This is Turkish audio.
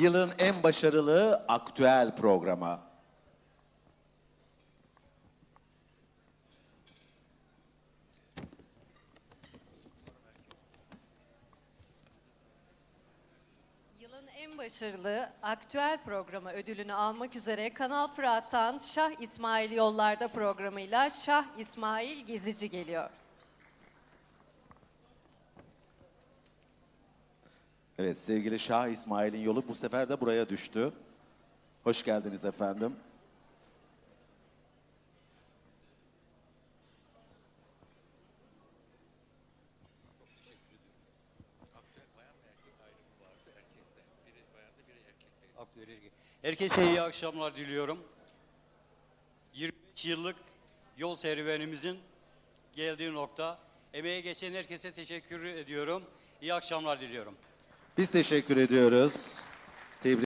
Yılın en başarılı aktüel programı. Yılın en başarılı aktüel programı ödülünü almak üzere Kanal Fırat'tan Şah İsmail Yollarda programıyla Şah İsmail Gezici geliyor. Evet sevgili Şah İsmail'in yolu bu sefer de buraya düştü. Hoş geldiniz efendim. Herkese iyi akşamlar diliyorum. 23 yıllık yol serüvenimizin geldiği nokta. Emeğe geçen herkese teşekkür ediyorum. İyi akşamlar diliyorum. Biz teşekkür ediyoruz.